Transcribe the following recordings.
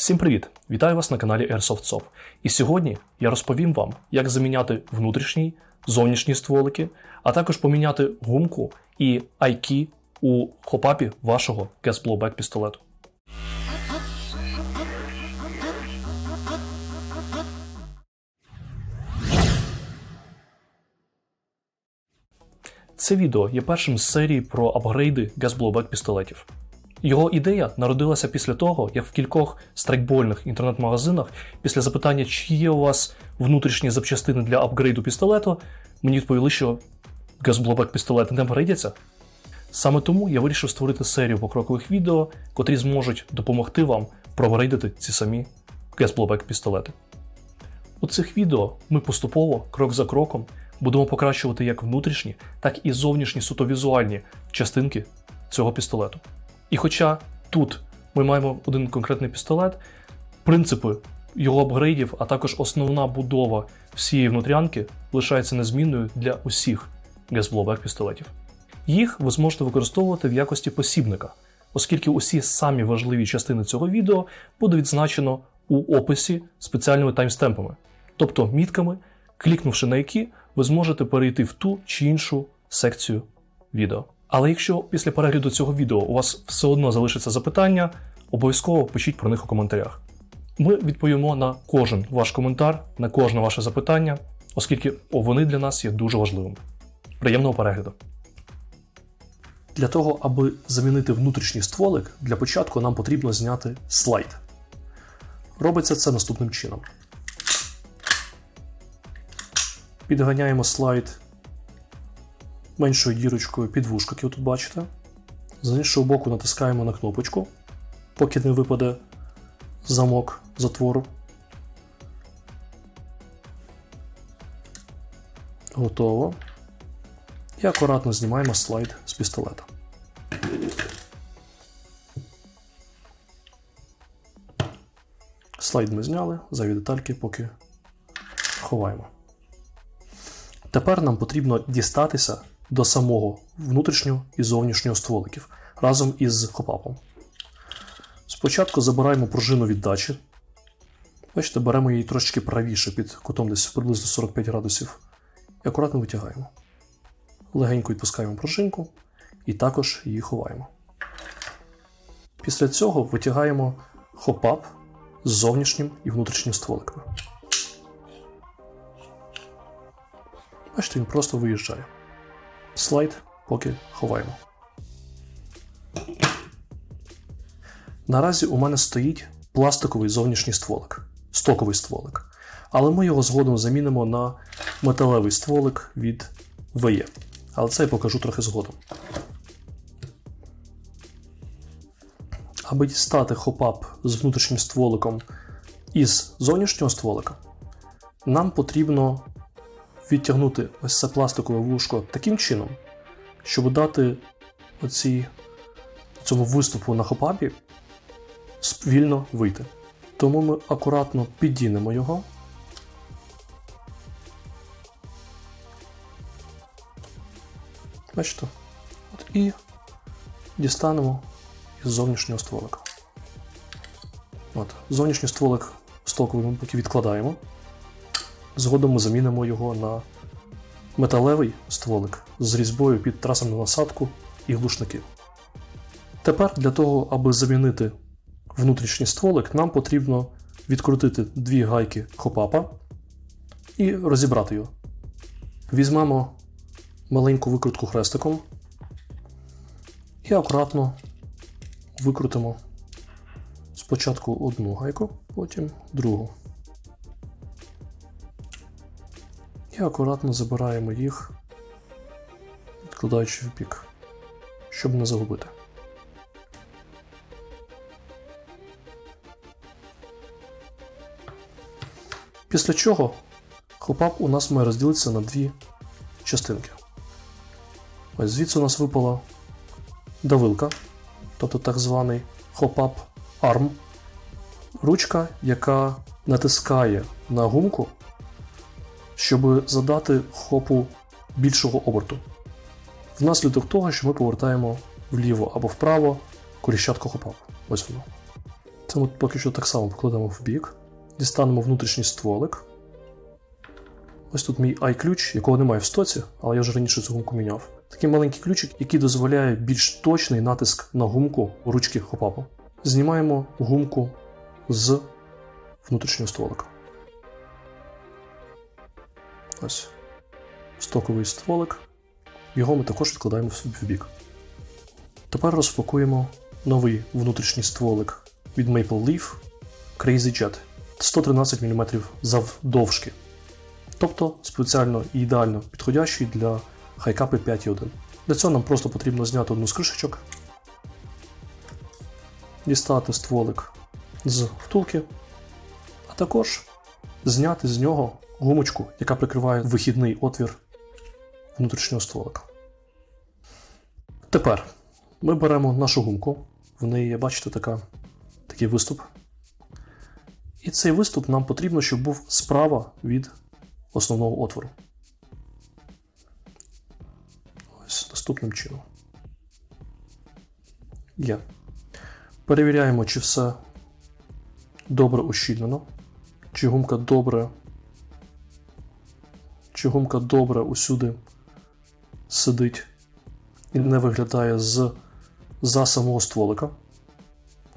Всім привіт! Вітаю вас на каналі Airsoft SOP. І сьогодні я розповім вам, як заміняти внутрішній, зовнішні стволики, а також поміняти гумку і айкі у хопапі вашого gas blowback пістолету. Це відео є першим з серії про апгрейди gas blowback пістолетів. Його ідея народилася після того, як в кількох страйкбольних інтернет-магазинах, після запитання, чи є у вас внутрішні запчастини для апгрейду пістолету, мені відповіли, що газблобек пістолети не апгрейдяться. Саме тому я вирішив створити серію покрокових відео, котрі зможуть допомогти вам проапгрейдити ці самі газблобек пістолети. У цих відео ми поступово, крок за кроком, будемо покращувати як внутрішні, так і зовнішні суто візуальні частинки цього пістолету. І хоча тут ми маємо один конкретний пістолет, принципи його апгрейдів, а також основна будова всієї внутрянки лишається незмінною для усіх газблобек пістолетів. Їх ви зможете використовувати в якості посібника, оскільки усі самі важливі частини цього відео буде відзначено у описі спеціальними таймстемпами, тобто мітками, клікнувши на які ви зможете перейти в ту чи іншу секцію відео. Але якщо після перегляду цього відео у вас все одно залишиться запитання, обов'язково пишіть про них у коментарях. Ми відповімо на кожен ваш коментар, на кожне ваше запитання, оскільки вони для нас є дуже важливими. Приємного перегляду! Для того, аби замінити внутрішній стволик, для початку нам потрібно зняти слайд. Робиться це наступним чином. Підганяємо слайд меншою дірочкою під вушко, ви тут бачите. З іншого боку натискаємо на кнопочку, поки не випаде замок затвору. Готово. І акуратно знімаємо слайд з пістолета. Слайд ми зняли, зайві детальки поки ховаємо. Тепер нам потрібно дістатися до самого внутрішнього і зовнішнього стволиків разом із хопапом. Спочатку забираємо пружину віддачі. Бачите, беремо її трошечки правіше під кутом десь приблизно 45 градусів і акуратно витягаємо. Легенько відпускаємо пружинку і також її ховаємо. Після цього витягаємо хопап з зовнішнім і внутрішнім стволиками. Бачите, він просто виїжджає. Слайд поки ховаємо. Наразі у мене стоїть пластиковий зовнішній стволик, стоковий стволик. Але ми його згодом замінимо на металевий стволик від VE. Але це я покажу трохи згодом. Аби дістати хопап з внутрішнім стволиком із зовнішнього стволика, нам потрібно відтягнути ось це пластикове вушко таким чином, щоб дати оці, цьому виступу на хопапі вільно вийти. Тому ми акуратно підінемо його. Бачите? От І дістанемо із зовнішнього стволика. От, Зовнішній стволик стоковий ми поки відкладаємо. Згодом ми замінимо його на металевий стволик з різьбою під трасом на насадку і глушники. Тепер для того, аби замінити внутрішній стволик, нам потрібно відкрутити дві гайки хопапа і розібрати його. Візьмемо маленьку викрутку хрестиком і акуратно викрутимо спочатку одну гайку, потім другу. І акуратно забираємо їх, відкладаючи в бік, щоб не загубити. Після чого хопап у нас має розділитися на дві частинки. Ось звідси у нас випала давилка, тобто так званий хопап арм, ручка, яка натискає на гумку щоб задати хопу більшого оберту. Внаслідок того, що ми повертаємо вліво або вправо коліщатку хопа. Ось воно. Це ми поки що так само покладемо в бік. Дістанемо внутрішній стволик. Ось тут мій i-ключ, якого немає в стоці, але я вже раніше цю гумку міняв. Такий маленький ключик, який дозволяє більш точний натиск на гумку ручки хопапу. Знімаємо гумку з внутрішнього стволика. Ось. Стоковий стволик. Його ми також відкладаємо в бік. Тепер розпакуємо новий внутрішній стволик від Maple Leaf Crazy Jet 113 мм завдовжки. Тобто спеціально і ідеально підходящий для хайкапи 5.1. Для цього нам просто потрібно зняти одну з кришечок, дістати стволик з втулки, а також зняти з нього гумочку, яка прикриває вихідний отвір внутрішнього стволика. Тепер ми беремо нашу гумку, в неї є, бачите, така, такий виступ. І цей виступ нам потрібно, щоб був справа від основного отвору. Ось наступним чином. Є. Перевіряємо, чи все добре ущільнено, чи гумка добре. Чи гумка добре усюди сидить і не виглядає з за самого стволика,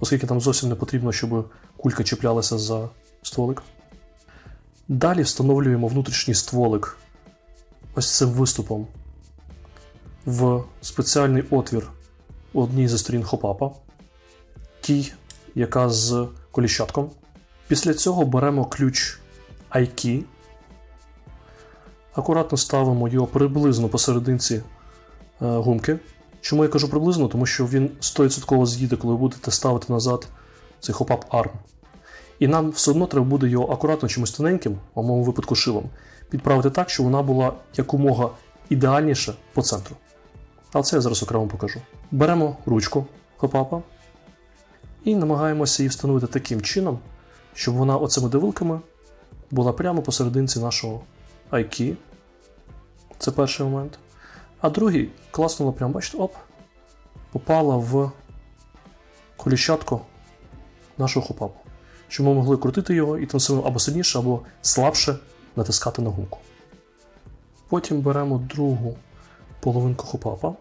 оскільки там зовсім не потрібно, щоб кулька чіплялася за стволик. Далі встановлюємо внутрішній стволик ось цим виступом в спеціальний отвір одній зі сторін хопапа, тій, яка з коліщатком. Після цього беремо ключ IKEY, акуратно ставимо його приблизно посерединці е, гумки. Чому я кажу приблизно? Тому що він 100% з'їде, коли ви будете ставити назад цей хопап арм. І нам все одно треба буде його акуратно чимось тоненьким, а в моєму випадку шилом, підправити так, щоб вона була якомога ідеальніше по центру. Але це я зараз окремо покажу. Беремо ручку хопапа і намагаємося її встановити таким чином, щоб вона оцими дивилками була прямо посерединці нашого IKEY. Це перший момент. А другий класно прямо, бачите, оп, попала в коліщатку нашого хопапу. Щоб ми могли крутити його і тим самим або сильніше, або слабше натискати на гумку. Потім беремо другу половинку хопапа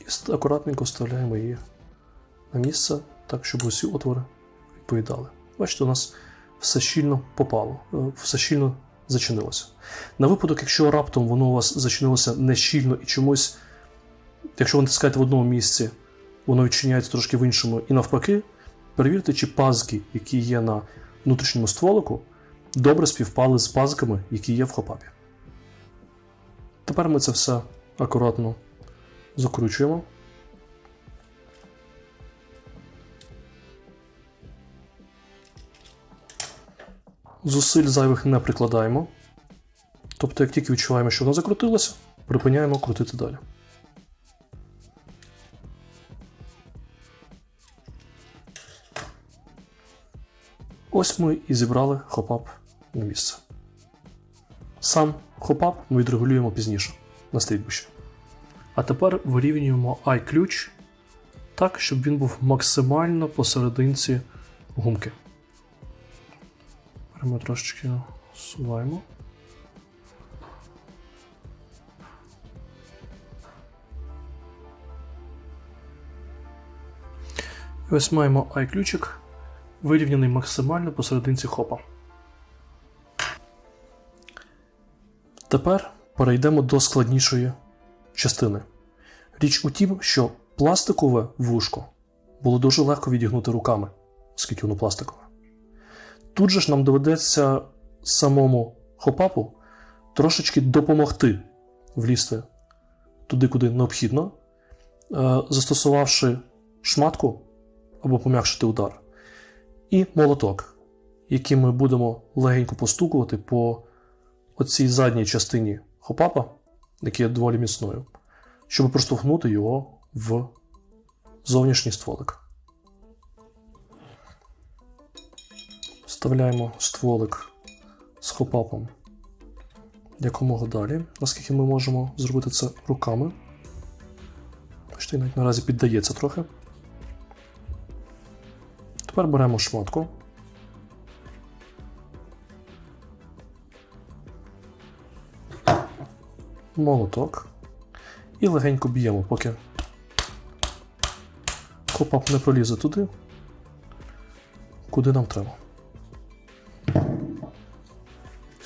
і акуратненько вставляємо її на місце, так, щоб усі отвори відповідали. Бачите, у нас все щільно попало, е, все щільно зачинилося. На випадок, якщо раптом воно у вас зачинилося не щільно і чомусь, якщо ви натискаєте в одному місці, воно відчиняється трошки в іншому, і навпаки, перевірте, чи пазки, які є на внутрішньому стволику, добре співпали з пазиками, які є в хопапі. Тепер ми це все акуратно закручуємо. Зусиль зайвих не прикладаємо. Тобто, як тільки відчуваємо, що воно закрутилося, припиняємо крутити далі. Ось ми і зібрали хопап на місце. Сам хопап ми відрегулюємо пізніше на стрітбуші. А тепер вирівнюємо i-ключ так, щоб він був максимально посерединці гумки. Беремо трошечки суваємо. І ось маємо i-ключик, вирівняний максимально посерединці хопа. Тепер перейдемо до складнішої частини. Річ у тім, що пластикове вушко було дуже легко відігнути руками, оскільки воно пластикове. Тут же ж нам доведеться самому хопапу трошечки допомогти влізти туди, куди необхідно, е, застосувавши шматку або пом'якшити удар, і молоток, яким ми будемо легенько постукувати по оцій задній частині хопапа, який є доволі міцною, щоб проштовхнути його в зовнішній стволик. Вставляємо стволик з хопапом якомога далі, наскільки ми можемо зробити це руками. Бачите, навіть наразі піддається трохи. Тепер беремо шмотку. Молоток. І легенько б'ємо, поки хопап не пролізе туди, куди нам треба.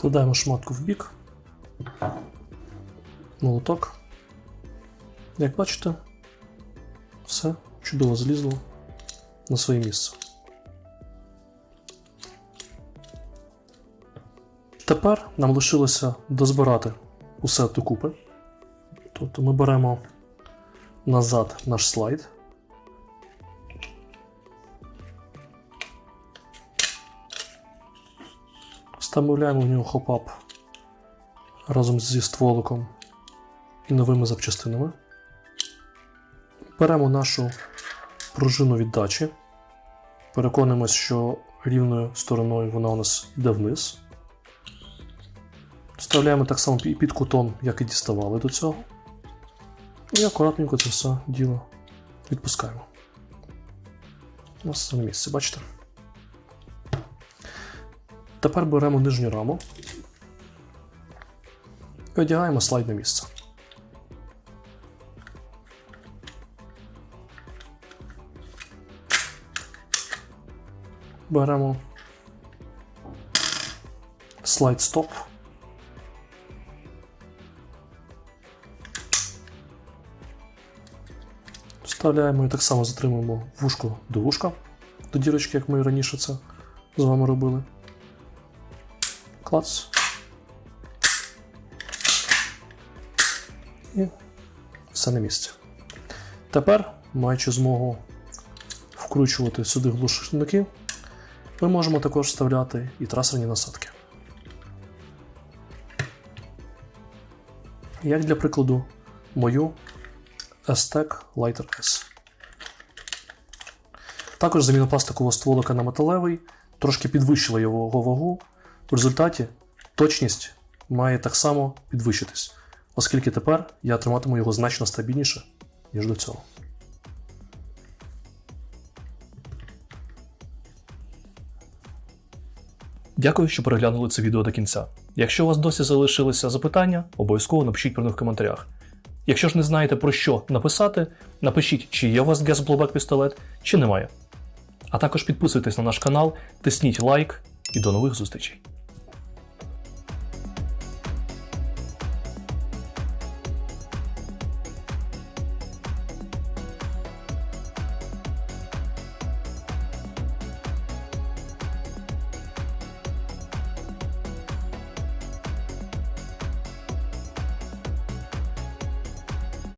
Складаємо шматку в бік. Молоток. Як бачите, все чудово злізло на своє місце. Тепер нам лишилося дозбирати усе докупи. Тобто ми беремо назад наш слайд. Вставляємо в нього хопап разом зі стволиком і новими запчастинами. Беремо нашу пружину віддачі. Переконуємось, що рівною стороною вона у нас йде вниз. Вставляємо так само під кутом, як і діставали до цього. І акуратненько це все діло відпускаємо. У нас на місці, бачите? Тепер беремо нижню раму і одягаємо слайд на місце. Беремо слайд стоп. Вставляємо і так само затримуємо вушко до вушка, до дірочки, як ми раніше це з вами робили. Клац. І все на місці. Тепер, маючи змогу вкручувати сюди глушники, ми можемо також вставляти і трасерні насадки. Як для прикладу, мою Aztec Lighter S. Також заміна пластикового стволика на металевий трошки підвищила його вагу. В результаті точність має так само підвищитись, оскільки тепер я триматиму його значно стабільніше, ніж до цього. Дякую, що переглянули це відео до кінця. Якщо у вас досі залишилися запитання, обов'язково напишіть про них в коментарях. Якщо ж не знаєте про що написати, напишіть, чи є у вас Gas пістолет, чи немає. А також підписуйтесь на наш канал, тисніть лайк і до нових зустрічей.